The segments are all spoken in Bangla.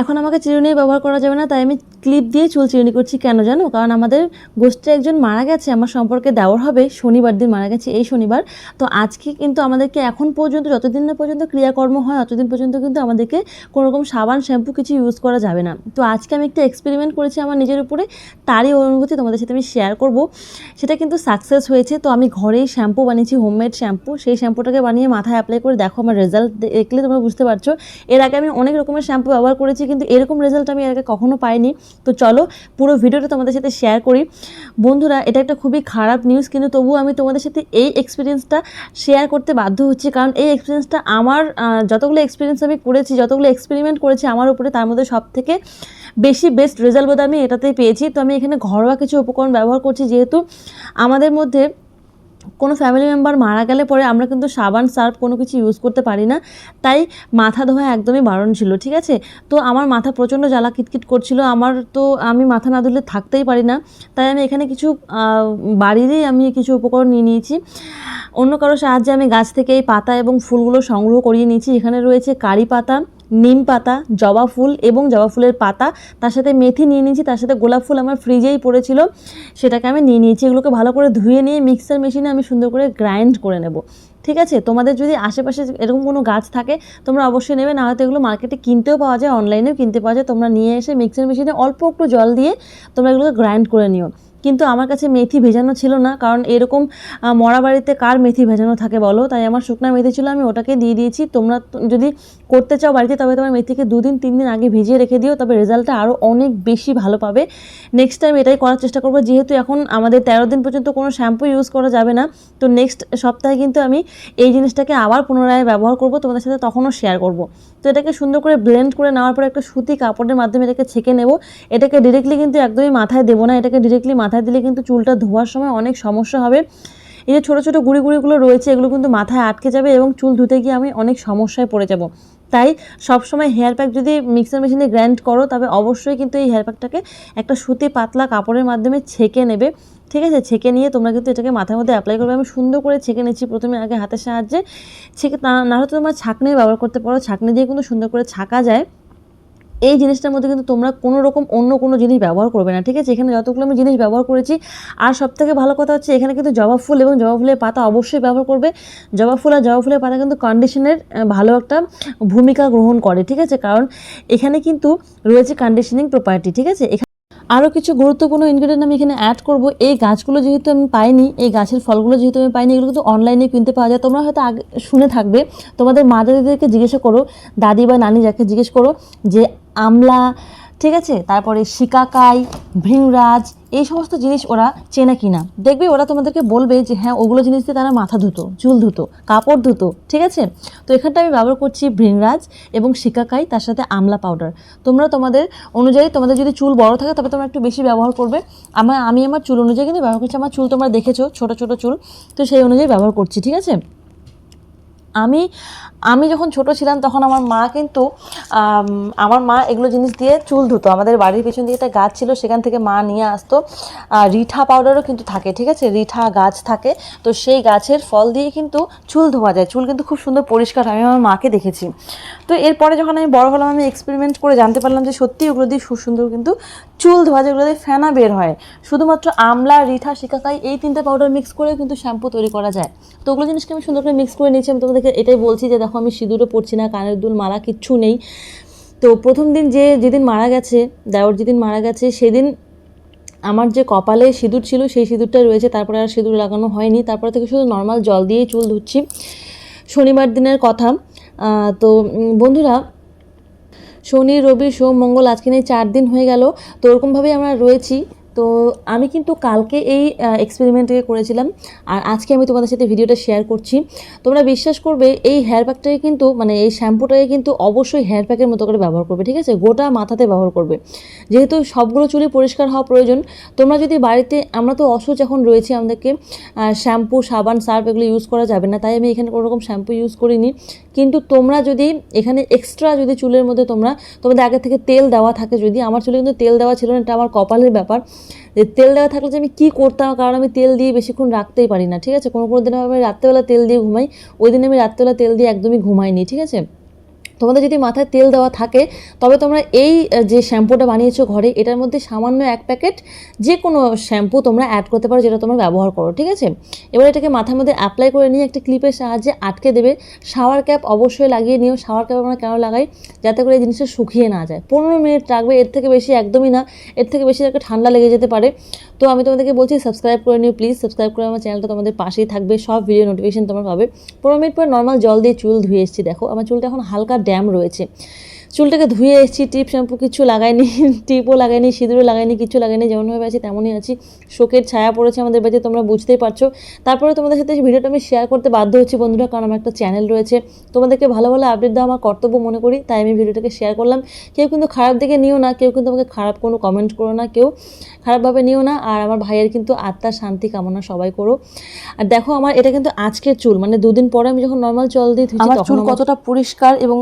এখন আমাকে চিরুনি ব্যবহার করা যাবে না, তাই আমি ক্লিপ দিয়ে চুল চিরুনি করছি কেন জানো? কারণ আমাদের গোষ্ঠী একজন মারা গেছে, আমার সম্পর্কে দেওয়ার হবে, শনিবার দিন মারা গেছে এই শনিবার। তো আজকে কিন্তু আমাদেরকে এখন পর্যন্ত, যতদিন না পর্যন্ত ক্রিয়াকর্ম হয় ততদিন পর্যন্ত কিন্তু আমাদেরকে কোনো রকম সাবান, শ্যাম্পু কিছু ইউজ করা যাবে না। তো আজকে আমি একটা এক্সপেরিমেন্ট করেছি আমার নিজের উপরে, তারই অনুভূতি তোমাদের সাথে আমি শেয়ার করব। সেটা কিন্তু সাকসেস হয়েছে, তো আমি ঘরেই শ্যাম্পু বানিয়েছি হোমমেড শ্যাম্পু সেই শ্যাম্পুটাকে বানিয়ে মাথায় অ্যাপ্লাই করে দেখো, আমার রেজাল্ট দেখলে তোমরা বুঝতে পারছ। এর আগে আমি অনেক রকমের শ্যাম্পু ব্যবহার করেছি কিন্তু এরকম রেজাল্ট আমি আগে কখনো পাইনি। তো চলো পুরো ভিডিওটা তোমাদের সাথে শেয়ার করি। বন্ধুরা, এটা একটা খুবই খারাপ নিউজ কিন্তু তবুও আমি তোমাদের সাথে এই এক্সপিরিয়েন্সটা শেয়ার করতে বাধ্য হচ্ছি। কারণ এই এক্সপিরিয়েন্সটা আমার যতগুলো এক্সপিরিয়েন্স আমি করেছি, যতগুলো এক্সপেরিমেন্ট করেছি আমার উপরে, তার মধ্যে সব থেকে বেশি বেস্ট রেজাল্ট বোধ আমি এটাতেই পেয়েছি। তো আমি এখানে ঘরোয়া কিছু উপকরণ ব্যবহার করছি, যেহেতু আমাদের মধ্যে কোনো ফ্যামিলি মেম্বার মারা গেলে পরে আমরা কিন্তু সাবান, সার্ফ কোনো কিছু ইউজ করতে পারি না। তাই মাথা ধোয়া একদমই বারণ ছিল, ঠিক আছে? তো আমার মাথা প্রচণ্ড জ্বালা কিটকিট করছিল, আমার তো আমি মাথা না ধুলে থাকতেই পারি না। তাই আমি এখানে কিছু বাড়িরই আমি কিছু উপকরণ নিয়ে নিয়েছি। অন্য কারও সাহায্যে আমি গাছ থেকে এই পাতা এবং ফুলগুলো সংগ্রহ করিয়ে নিয়েছি। এখানে রয়েছে কারি পাতা নিম পাতা, জবা ফুল এবং জবা ফুলের পাতা, তার সাথে মেথি নিয়ে নিয়েছি, তার সাথে গোলাপ ফুল আমার ফ্রিজেই পড়েছিল। সেটাকে আমি নিয়ে নিয়েছি, এগুলোকে ভালো করে ধুয়ে নিয়ে মিক্সার মেশিনে আমি সুন্দর করে গ্রাইন্ড করে নেব। ঠিক আছে? তোমাদের যদি আশেপাশে এরকম কোনো গাছ থাকে, তোমরা অবশ্যই নেবে, না হয়তো এগুলো মার্কেটে কিনতেও পাওয়া যায় অনলাইনেও কিনতে পাওয়া যায়। তোমরা নিয়ে এসে মিক্সার মেশিনে অল্প একটু জল দিয়ে তোমরা এগুলোকে গ্রাইন্ড করে নিও। কিন্তু আমার কাছে মেথি ভেজানো ছিল না, কারণ এরকম মরা বাড়িতে কার মেথি ভেজানো থাকে বলো? তাই আমার শুকনা মেথি ছিল, আমি ওটাকে দিয়ে দিয়েছি। তোমরা যদি করতে চাও বাড়িতে, তবে তোমার মেথিকে দুদিন তিন দিন আগে ভিজিয়ে রেখে দিও, তবে রেজাল্টটা আরও অনেক বেশি ভালো পাবে। নেক্সট টাইম এটাই করার চেষ্টা করব, যেহেতু এখন আমাদের তেরো দিন পর্যন্ত কোনো শ্যাম্পু ইউজ করা যাবে না, তো নেক্সট সপ্তাহে কিন্তু আমি এই জিনিসটাকে আবার পুনরায় ব্যবহার করব, তোমাদের সাথে তখনও শেয়ার করব। তো এটাকে সুন্দর করে ব্লেন্ড করে নেওয়ার পর একটা সুতি কাপড়ের মাধ্যমে এটাকে ছেঁকে নেব। এটাকে ডিরেক্টলি কিন্তু একদমই মাথায় দেবো না, এটাকে ডিরেক্টলি মাথায় দিলে কিন্তু চুলটা ধোয়ার সময় অনেক সমস্যা হবে। এই যে ছোটো ছোটো গুঁড়ি গুঁড়িগুলো রয়েছে, এগুলো কিন্তু মাথায় আটকে যাবে এবং চুল ধুতে গিয়ে আমি অনেক সমস্যায় পড়ে যাব। তাই সবসময় হেয়ার প্যাক যদি মিক্সার মেশিনে গ্র্যান্ড করো, তবে অবশ্যই কিন্তু এই হেয়ার প্যাকটাকে একটা সুতি পাতলা কাপড়ের মাধ্যমে ছেঁকে নেবে। ঠিক আছে? ছেঁকে নিয়ে তোমরা কিন্তু এটাকে মাথার মধ্যে অ্যাপ্লাই করবে। আমি সুন্দর করে ছেঁকে নিচ্ছি প্রথমে আগে হাতের সাহায্যে। ছেঁকে না- হলে তোমরা ছাঁকনি ব্যবহার করতে পারো। ছাঁকনি দিয়ে কিন্তু সুন্দর করে ছাঁকা যায়। এই জিনিসটার মধ্যে কিন্তু তোমরা কোনো রকম অন্য কোনো জিনিস ব্যবহার করবে না, ঠিক আছে? এখানে যতগুলো আমি জিনিস ব্যবহার করেছি, আর সব থেকে ভালো কথা হচ্ছে এখানে কিন্তু জবা ফুল এবং জবা ফুলের পাতা অবশ্যই ব্যবহার করবে। জবা ফুল আর জবা ফুলের পাতা কিন্তু কন্ডিশনের ভালো একটা ভূমিকা গ্রহণ করে, ঠিক আছে? কারণ এখানে কিন্তু রয়েছে কন্ডিশনিং প্রপার্টি ঠিক আছে? এখানে আরও কিছু গুরুত্বপূর্ণ ইনগ্রিডিয়েন্ট আমি এখানে অ্যাড করব। এই গাছগুলো যেহেতু আমি পাইনি, এই গাছের ফলগুলো যেহেতু আমি পাইনি, এগুলো কিন্তু অনলাইনে কিনতে পাওয়া যায়। তোমরা হয়তো আগে শুনে থাকবে, তোমাদের মা দাদিদেরকে জিজ্ঞাসা করো, দাদি বা নানি যাকে জিজ্ঞেস করো, যে আমলা, ঠিক আছে? তারপরে শিকাকাই ভৃংরাজ এই সমস্ত জিনিস ওরা চেনে কিনা। দেখবে ওরা তোমাদেরকে বলবে যে হ্যাঁ ওগুলো জিনিস দিয়ে তারা মাথা ধুতো, চুল ধুতো, কাপড় ধুতো, ঠিক আছে? তো এখানটা আমি ব্যবহার করছি ভৃংরাজ এবং শিকাকাই, তার সাথে আমলা পাউডার তোমরা তোমাদের অনুযায়ী, তোমাদের যদি চুল বড় থাকে, তবে তোমরা একটু বেশি ব্যবহার করবে। আমার আমি আমার চুল অনুযায়ী কিন্তু ব্যবহার করছি, আমার চুল তোমরা দেখেছ, ছোট ছোট চুল। তো সেই অনুযায়ী ব্যবহার করছি, ঠিক আছে? আমি আমি যখন ছোট ছিলাম, তখন আমার মা কিন্তু আমার মা এগুলো জিনিস দিয়ে চুল ধুতো। আমাদের বাড়ির পেছন দিকে একটা গাছ ছিল, সেখান থেকে মা নিয়ে আসতো। রিঠা পাউডারও কিন্তু থাকে, ঠিক আছে? রিঠা গাছ থাকে। তো সেই গাছের ফল দিয়ে কিন্তু চুল ধোয়া যায়। চুল কিন্তু খুব সুন্দর পরিষ্কার হয়। আমি আমার মাকে দেখেছি। তো এরপরে যখন আমি বড় হলাম, আমি এক্সপেরিমেন্ট করে জানতে পারলাম যে সত্যি ওগুলো দিয়ে খুব সুন্দর কিন্তু চুল ধোয়া যেগুলো দিয়ে ফেনা বের হয়। শুধুমাত্র আমলা, রিঠা শিকাকাই এই তিনটে পাউডার মিক্স করে কিন্তু শ্যাম্পু তৈরি করা যায়। তো ওগুলো জিনিসকে আমি সুন্দর করে মিক্স করে নিয়েছি। আমি তোমাদেরকে এটাই বলছি যে, দেখো, আমি সিঁদুরও পড়ছি না, কানের দুল, মালা কিচ্ছু নেই। তো প্রথম দিন যে যেদিন মারা গেছে দেওর যেদিন মারা গেছে, সেদিন আমার যে কপালে সিঁদুর ছিল, সেই সিঁদুরটা রয়েছে। তারপরে আর সিঁদুর লাগানো হয়নি। তারপর থেকে শুধু নর্মাল জল দিয়েই চুল ধুচ্ছি। শনিবার দিনের কথা। তো বন্ধুরা, শনি, রবি, সোম, মঙ্গল আজকে নিয়ে চার দিন হয়ে গেল। তো ওরকমভাবেই আমরা রয়েছি। তো আমি কিন্তু কালকে এই এক্সপেরিমেন্টটাকে করেছিলাম। আর আজকে আমি তোমাদের সাথে ভিডিওটা শেয়ার করছি। তোমরা বিশ্বাস করবে, এই হেয়ার প্যাকটাকে কিন্তু মানে এই শ্যাম্পুটাকে কিন্তু অবশ্যই হেয়ার প্যাকের মতো করে ব্যবহার করবে, ঠিক আছে? গোটা মাথাতে ব্যবহার করবে। যেহেতু সবগুলো চুলই পরিষ্কার হওয়া প্রয়োজন, তোমরা যদি বাড়িতে, আমরা তো অসুচ এখন রয়েছে আমাদেরকে শ্যাম্পু সাবান সার্ফ এগুলো ইউজ করা যাবে না, তাই আমি এখানে কোনো রকম শ্যাম্পু ইউজ করিনি। কিন্তু তোমরা যদি এখানে এক্সট্রা যদি চুলের মধ্যে তোমরা, তোমাদের আগে থেকে তেল দেওয়া থাকে যদি, আমার চুলে কিন্তু তেল দেওয়া ছিল না, এটা আমার কপালের ব্যাপার। যে তেল দেওয়া থাকলে যে আমি কী করতাম, কারণ আমি তেল দিয়ে বেশিক্ষণ রাখতেই পারি না, ঠিক আছে? কোনো কোনো দিন আমি রাত্রেবেলা তেল দিয়ে ঘুমাই, ওই দিন আমি রাত্রেবেলা তেল দিয়ে একদমই ঘুমাইনি, ঠিক আছে? তোমাদের যদি মাথায় তেল দেওয়া থাকে, তবে তোমরা এই যে শ্যাম্পুটা বানিয়েছো ঘরে, এটার মধ্যে সামান্য এক প্যাকেট যে কোনো শ্যাম্পু তোমরা অ্যাড করতে পারো যেটা তোমরা ব্যবহার করো, ঠিক আছে? এবার এটাকে মাথার মধ্যে অ্যাপ্লাই করে নিয়ে একটা ক্লিপের সাহায্যে আটকে দেবে। শাওয়ার ক্যাপ অবশ্যই লাগিয়ে নিও। শাওয়ার ক্যাপ আমরা কেন লাগাই? যাতে করে এই জিনিসটা শুকিয়ে না যায়। পনেরো মিনিট রাখবে, এর থেকে বেশি একদমই না। এর থেকে বেশি একটা ঠান্ডা লেগে যেতে পারে। তো আমি তোমাদেরকে বলছি সাবস্ক্রাইব করে নিও প্লিজ সাবস্ক্রাইব করে আমার চ্যানেলটা তোমাদের পাশেই থাকবে। সব ভিডিও নোটিফিকেশন তোমরা পাবে। পনেরো মিনিট পর নর্মাল জল দিয়ে চুল ধুয়ে এসেছি। দেখো, আমার চুলটা এখন হালকা ড্যাম রয়েছে। চুলটাকে ধুয়ে এসেছি টিপ শ্যাম্পু কিছু লাগাইনি টিপও লাগাইনি সিঁদুরও লাগাইনি কিছু লাগাইনি যেমনভাবে আছি তেমনই আছি। শোকের ছায়া পড়েছে আমাদের বাড়িতে তোমরা বুঝতেই পারছ। তারপরে তোমাদের সাথে এই ভিডিওটা আমি শেয়ার করতে বাধ্য হচ্ছি বন্ধুরা কারণ আমার একটা চ্যানেল রয়েছে। তোমাদেরকে ভালো ভালো আপডেট দেওয়া আমার কর্তব্য মনে করি তাই আমি ভিডিওটাকে শেয়ার করলাম। কেউ কিন্তু খারাপ দিকে নিও না কেউ কিন্তু আমাকে খারাপ কোনো কমেন্ট করো না কেউ খারাপভাবে নিও না আর আমার ভাইয়ের কিন্তু আত্মার শান্তি কামনা সবাই করো। আর দেখো আমার এটা কিন্তু আজকের চুল মানে দুদিন পরে আমি যখন নর্মাল জল দিই আমার চুল কতটা পরিষ্কার এবং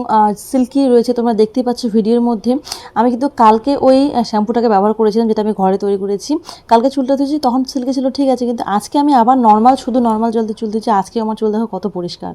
সিল্কি রয়েছে তোমরা দেখতেই পাচ্ছ ভিডিওর মধ্যে। আমি কিন্তু কালকে ওই শ্যাম্পুটাকে ব্যবহার করেছিলাম যেটা আমি ঘরে তৈরি করেছি। কালকে চুলটা ধুয়েছি, তখন সিল্কে ছিল, ঠিক আছে, কিন্তু আজকে আমি আবার নর্মাল শুধু নর্মাল জল দিয়ে চুল ধুয়েছি আজকে আমার চুল দেখো কত পরিষ্কার।